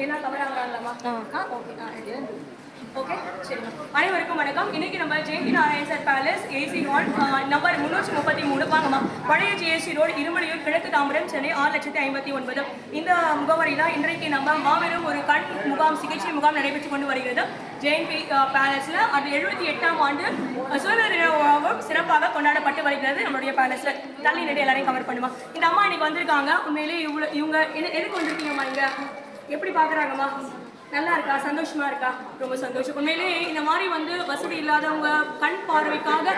எல்லாம் கவர் ஆகலாம்லாமா ஆ. ஓகே ஆ ஓகே சரிம்மா அனைவருக்கும் வணக்கம். இன்னைக்கு நம்ம Jayanthi Narayan sir palace AC hall number முந்நூற்றி முப்பத்தி மூணு வாங்கம்மா பழைய ஜிஎஸ்டி ரோடு இருமலையூர் கிழக்கு தாம்பரம் சென்னை ஆறு லட்சத்தி ஐம்பத்தி ஒன்பது. இந்த முகவரியில் இன்றைக்கு நம்ம மாபெரும் ஒரு கண் முகாம் சிகிச்சை முகாம் நடைபெற்று கொண்டு வருகிறது. ஜெயந்தி பேலஸில் அது எழுபத்தி எட்டாம் ஆண்டு சுதந்திர தின விழாவும் சிறப்பாக கொண்டாடப்பட்டு வருகிறது நம்மளுடைய பேலஸில் தள்ளி நின்று எல்லாரையும் கவர் பண்ணுமா? இந்த அம்மா இன்னைக்கு வந்திருக்காங்க. உண்மையிலேயே இவ்வளோ இவங்க எது- எதுக்கு வந்திருக்கீங்கம்மா இங்கே? எப்படி பார்க்குறாங்கம்மா? நல்லா இருக்கா? சந்தோஷமா இருக்கா? ரொம்ப சந்தோஷம். உண்மையிலேயே இந்த மாதிரி வந்து வசதி இல்லாதவங்க கண் பார்வைக்காக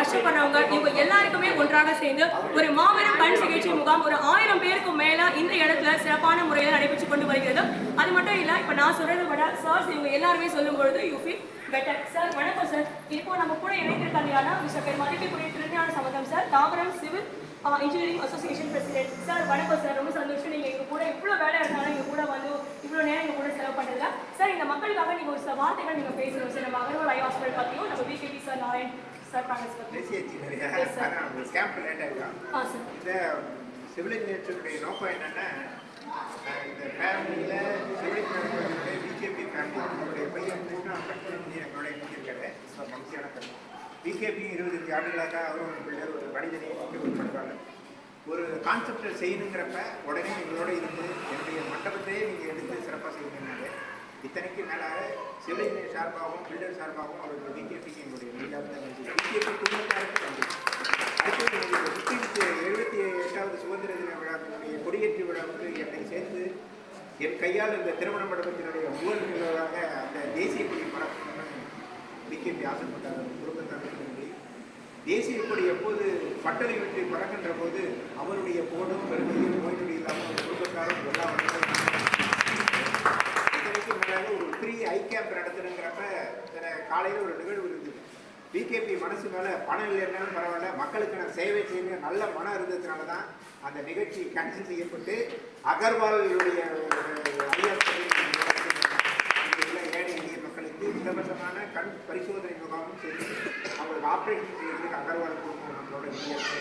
கஷ்டப்படுறவங்க இவங்க எல்லாருக்குமே ஒன்றாக சேர்ந்து ஒரு மாபெரும் கண் சிகிச்சை முகாம் ஒரு ஆயிரம் பேருக்கு மேல இந்த இடத்துல சிறப்பான முறையில் நடைபெற்று கொண்டு வருகிறது. அது மட்டும் இல்ல இப்ப நான் சொல்றதை விட சார்ஸ் இவங்க எல்லாருமே சொல்லும் பொழுது யூ ஃபீல் பெட்டர் சார் வணக்கம் சார் இப்போ நம்ம கூட இணைந்திருக்காங்க மிஸ்டர் பெருமாள். மதிப்பிற்குரிய சம்மதம் சார் தாவரம் civil engineering association president sir வணக்கம் சார் ரொம்ப சந்தோஷம். நீங்கள் எங்கள் கூட இவ்வளோ வேலை இருந்தாலும் எங்கள் கூட வந்து இவ்வளோ நேரம் எங்கள் கூட செலவு பண்ணுறதுல சார் இந்த மக்களுக்காக நீங்கள் ஒரு சில வார்த்தைகள் நீங்கள் பேசணும். சார் நம்ம அகர்வால் ஐ ஹாஸ்பிட்டல் பற்றியும் நம்ம PKB sir Narayan sir panels பற்றி ஆ சார் இந்த சிவிலைசேஷனுடைய நோக்கம் என்னன்னா இந்த ஃபேமிலியில் சிவிலைசேஷனுடைய பிஜேபி ஃபேமிலி அவருடைய பையன் கிருஷ்ணா பட்டன் எங்களுடைய மகிழ்ச்சியான கருத்து. பிகேபி இருபத்தஞ்சு ஆண்டுகளாக அவரும் பிள்ளைகள் ஒரு மனிதனை பண்ணுறாங்க ஒரு கான்செப்டை செய்யணுங்கிறப்ப உடனே எங்களோட இருந்து என்னுடைய மண்டபத்தையே நீங்கள் எடுத்து சிறப்பாக செய்யணுன்னாரு இத்தனைக்கு மேலாக சிவிலைசேஷன் சார்பாகவும் பில்டர் சார்பாகவும் அவருக்கு பிகேபிக்கு எங்களுடைய மீதான பிகேபி குடும்பத்தாருக்கு நன்றி. அடுத்தது நூற்றி எழுபத்தி எட்டாவது சுதந்திர தின விழாவினுடைய கொடியேற்று விழாவுக்கு என்னை சேர்த்து என் கையால் இந்த திருமண மண்டபத்தினுடைய முதல் நிகழ்வாக அந்த தேசிய கொடி பறக்கணும்னு பிகேபி ஆசைப்பட்டார். அவர் குடும்பத்தாருக்கு தேசிய கொடி எப்போது பட்டறை விட்டு பறக்கின்ற போது அவருடைய போடும் பெருமையும் நோய் இல்லாமல் குடும்பத்தாரும் எல்லா வகையிலும் மேலாக ஒரு ஃப்ரீ ஐ கேம்ப் நடத்துறங்கிறப்ப காலையில் ஒரு நிகழ்வு இருக்குது. பிகேபி மனசு மேலே பணம் இல்லைன்னாலும் பரவாயில்ல மக்களுக்கு நான் சேவை செய்ய நல்ல மனம் இருந்ததுனால தான் அந்த நிகழ்ச்சி கேன்சல் செய்யப்பட்டு அகர்வாலுடைய உள்ள ஏழை எளிய மக்களுக்கு இலவசமான கண் பரிசோதனை முகாமும் செய்து அவங்களுக்கு ஆப்ரேஷன் செய்யறதுக்கு அகர்வால் குடும்பம் நம்மளோட இருக்கு.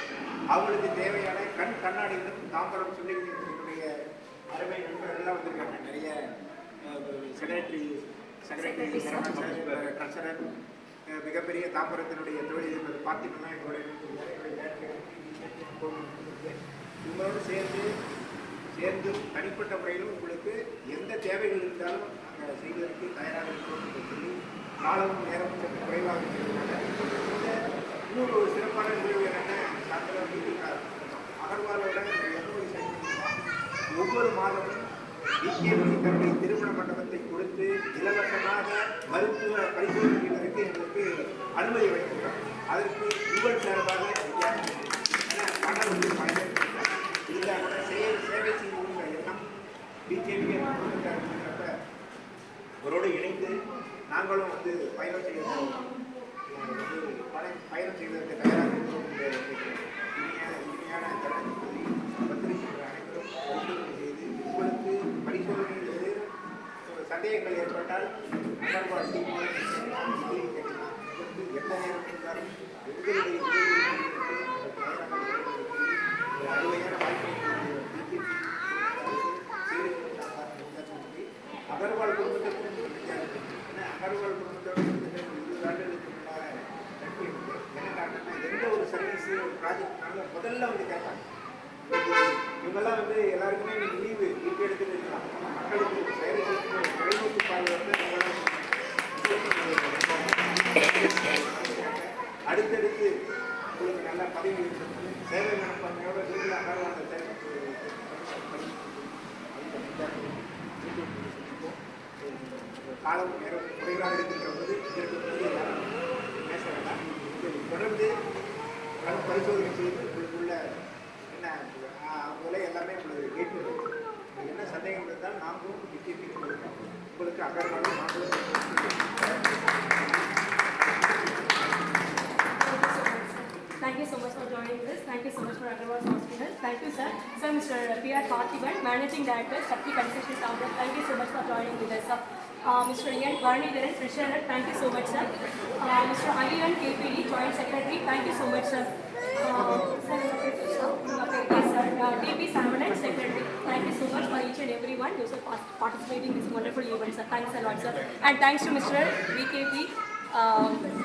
அவங்களுக்கு தேவையான கண் கண்ணாடிகளும் தாம்பரம் சொல்லிகளுடைய அருமை நண்பர்கள் எல்லாம் வந்திருக்காங்க. நிறைய செக்ரட்டரி செக்ரட்டரி ட்ரெஷரர் மிகப்பெரிய தாம்பரத்தினுடைய தொழிலதிபர் பார்த்திங்கன்னா எங்களுடைய உங்களோடு சேர்ந்து சேர்ந்து தனிப்பட்ட முறையிலும் உங்களுக்கு எந்த தேவைகள் இருந்தாலும் நாங்கள் செய்வதற்கு தயாராக இருக்கிறோம் சொல்லி காலமும் நேரமும் சற்று குறைவாக இருக்கிறதுனால இந்த இன்னொரு ஒரு சிறப்பான நிகழ்வு என்னென்ன சாயந்தரம் மீட்டிங் அகர்வாலோட எம்ஓஇ ஒவ்வொரு மாதமும் இந்திய தன்னுடைய திருமண மண்டபத்தை கொடுத்து இலவசமாக மருத்துவ பரிசோதனைகளுக்கு எங்களுக்கு அனுமதி வழங்குகிறார் அதற்கு உங்கள் சார்பாக வித்தியாசம் இல்லை. ஏன்னா பணம் வந்து பணம் இருந்தால் கூட சேவை சேவை செய்யணுங்கிற எண்ணம் பிஜேபி இருக்கிறப்ப அவரோடு இணைந்து நாங்களும் வந்து பயணம் செய்ய வந்து பண- பயணம் செய்வதற்கு தயாராக இருக்கிறோம் என்று இனிமையான இனிமையான தருணத்தை பத்திரிகை அனைவரும் பரிசோதனை செய்து உங்களுக்கு பரிசோதனையில் ஏதேனும் ஒரு சந்தேகங்கள் ஏற்பட்டால் அகர்வால் டீம் மூலம் நீங்கள் உதவி கேட்கலாம். இதற்கு எந்த நேரம் இருந்தாலும் எங்களுடைய உதவி ஒரு அருமையான வாய்ப்பை அகர்வால் குடும்பத்திற்கு ஏன்னா அகர்வால் குடும்பத்தோட கிட்டத்தட்ட இருபது ஆண்டுகளுக்கு முன்னால நட்பு இருக்கு. என்ன காரணம்னா எந்த ஒரு சர்வீஸ் ஒரு முதல்ல வந்து கேட்பாங்க இவங்கெல்லாம் வந்து எல்லாருக்குமே இன்னைக்கு லீவு லீவு எடுத்துட்டு இருக்கலாம் மக்களுக்கு சேவை தொலைநோக்கு பார்வை வந்து அடுத்தடுத்து உங்களுக்கு நல்ல பதவி இருக்கிறது சேவை மனப்பான்மையோட நீங்களும் அகர்வான சேவை காலம் நேரம் குறைவாக இருக்கின்ற போது இதற்கு முன்னாடி பேச வேண்டாம். தொடர்ந்து கண் பரிசோதனை செய்து உங்களுக்குள்ள என்ன ஆஹ், எல்லாமே உங்களுக்கு கேட்டு என்ன சந்தேகம் இருந்தால் நாங்களும் பிஜேபி கொடுக்கிறோம் உங்களுக்கு அகர்வாலும் நாங்களும் Thank you so much for joining this. Thank you so much for Agarwal Thank you, sir. Sir, Mr. P.R. Parthiban, Managing Director, Shakti Concession Center. Thank you so much for joining with us, sir. Uh, Mr. Ian Varnidharan, Treasurer. Thank you so much, sir. Uh, Mr. Aliyan KPD, Joint Secretary. Thank you so much, sir. Uh, sir. Uh, Secretary. Thank you so much for each and everyone who is participating in this wonderful event, sir. Thanks a lot, sir. And thanks to Mr. VKP. Um,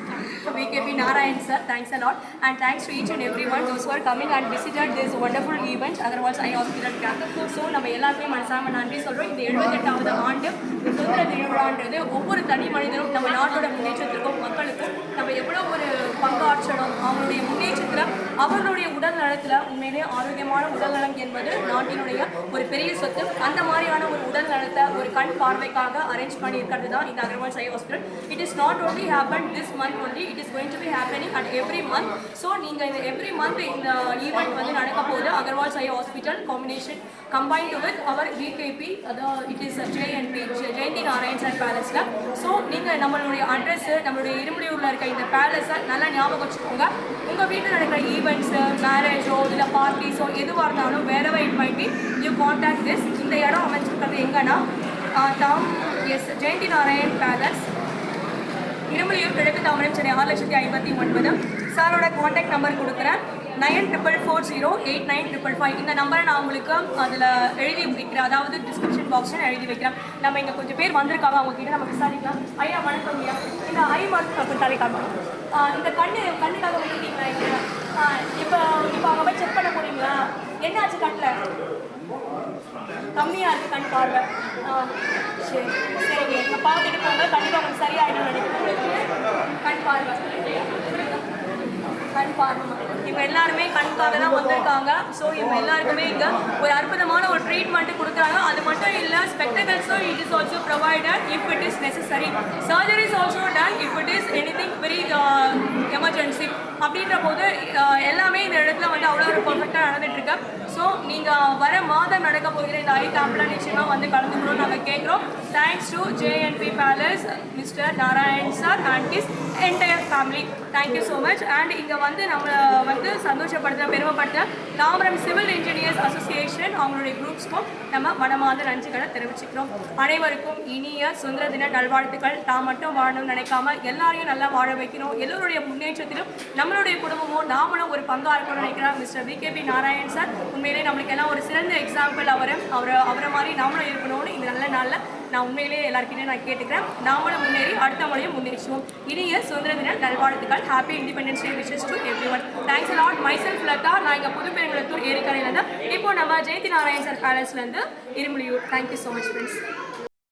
VKP Narayan sir, thanks a lot. And thanks to each and everyone those who are coming and visited this wonderful event, otherwise I hospital camp. So நம்ம எல்லாருமே மனசாம நன்றி சொல்கிறோம் இந்த எழுபத்தெட்டாவது ஆண்டு சுதந்திர திருவிழான்றது ஒவ்வொரு தனி மனிதனும் நம்ம நாட்டோட முன்னேற்றத்திற்கும் மக்களுக்கும் நம்ம எவ்வளோ ஒரு பங்காற்றணும். அவங்களுடைய முன்னேற்றத்தில் அவர்களுடைய உடல் நலத்தில் உண்மையிலே ஆரோக்கியமான உடல் நலம் என்பது நாட்டினுடைய ஒரு பெரிய சொத்து. அந்த மாதிரியான ஒரு உடல் நலத்தை ஒரு கண் பார்வைக்காக அரேஞ்ச் பண்ணியிருக்கிறது தான் இந்த Agarwal eye hospital it is not only happen this month month it it is going to be happening at every month so நீங்கள் இந்த எவ்ரி மந்த் இந்த ஈவெண்ட் வந்து நடக்க போகுது Agarwal eye hospital combination combined with our VKB அதாவது it is JNB Jayanthi Narayan sir பேலஸில் so நீங்கள் நம்மளுடைய address நம்மளுடைய இருமுடியூரில் இருக்க இந்த பேலஸை நல்லா ஞாபகம் வச்சுக்கோங்க. உங்கள் வீட்டில் நடக்கிற ஈவெண்ட்ஸு மேரேஜோ இல்லை பார்ட்டிஸோ எதுவாக இருந்தாலும் வேறவை it might be you contact this இந்த இடம் அமைச்சிருக்கிறது எங்கன்னா தாம் எஸ் ஜெயந்தி நாராயண் பேலஸ் இருமலியூர் கிழக்கு தாமரை சென்னை ஆறு லட்சத்தி ஐம்பத்தி ஒன்பது. சாரோட காண்டாக்ட் நம்பர் கொடுக்குறேன். Nine triple four zero eight nine triple five இந்த நம்பரை நான் உங்களுக்கு அதில் எழுதி வைக்கிறேன். அதாவது டிஸ்கிரிப்ஷன் பாக்ஸில் எழுதி வைக்கிறேன். நம்ம இங்கே கொஞ்சம் பேர் வந்திருக்காங்க. அவங்க கிட்ட நம்ம விசாரிக்கலாம். ஐயா வணக்கம் ஐயா. இந்த ஐ மருந்து அப்படி தலை இந்த கண்ணு கண்ணுக்காக வந்துருக்கீங்களா இப்போ இப்போ அவங்க போய் செக் பண்ண முடியுங்களா என்ன ஆச்சு கண்ணில்? கம்மியாக இருக்குது கண் பார்வை. ஆ, சரி சரிங்க இப்போ பார்த்துட்டு போங்க. கண்டிப்பாக உங்களுக்கு சரியாயிடும் நினைக்கிறேன். கண் பார்வை. கண் பார்வை. இவங்க எல்லாருமே கண்காக தான் வந்திருக்காங்க. ஸோ இப்போ எல்லாருக்குமே இங்கே ஒரு அற்புதமான ஒரு ட்ரீட்மெண்ட் கொடுக்குறாங்க. அது மட்டும் இல்லை ஸ்பெக்டகல்ஸும் it is also provided if it is necessary surgery is also done if it is anything very emergency அப்படின்ற போது எல்லாமே இந்த இடத்துல வந்து அவ்வளோ ஒரு பர்ஃபெக்டாக நடந்துட்டு இருக்கு. ஸோ நீங்கள் வர மாதம் நடக்க போகிற இந்த ஐ கேம்பில் நிச்சயமாக வந்து கலந்துக்கணும்னு நாங்கள் கேட்குறோம் thanks to JNP palace mister Narayan sir and his entire family thank you so much and இங்கே வந்து நம்மளை வந்து சந்தோஷப்படுத்த பெருமைப்படுத்த தாமரம் சிவில் இன்ஜினியர்ஸ் அசோசியேஷன் அவங்களுடைய குரூப்ஸ்க்கும் நம்ம மனமார்ந்த நன்றிகளை தெரிவிச்சுக்கிறோம். அனைவருக்கும் இனிய சுதந்திர தின நல்வாழ்த்துக்கள். தான் மட்டும் வாழணும்னு நினைக்காம எல்லாரையும் நல்லா வாழ வைக்கணும். எல்லோருடைய முன்னேற்றத்திலும் நம்மளுடைய குடும்பமும் நாமளும் ஒரு பங்காக இருக்கணும்னு நினைக்கிறோம் மிஸ்டர் விகேபி நாராயண் சார் உண்மை உண்மையிலே நம்மளுக்கு எல்லாம் ஒரு சிறந்த எக்ஸாம்பிள் அவர். அவர் அவரை மாதிரி நாமளும் இருக்கணும்னு இந்த நல்ல நாளில் நான் உண்மையிலேயே எல்லாருக்கிட்டையும் நான் கேட்டுக்கிறேன். நாமளும் முன்னேறி அடுத்த முறையும் முன்னேறிச்சுவோம் இனிய சுதந்திர தின நல்வாழ்த்துக்கள். Happy independence day wishes to everyone thanks lot myself Latha நான் இங்கே புதுப்பெருங்குளத்தூர் ஏரிக்கரையிலேருந்து இப்போ நம்ம Jayanthi Narayan sir பேலஸ்லேருந்து Irumudiyur thank you so much friends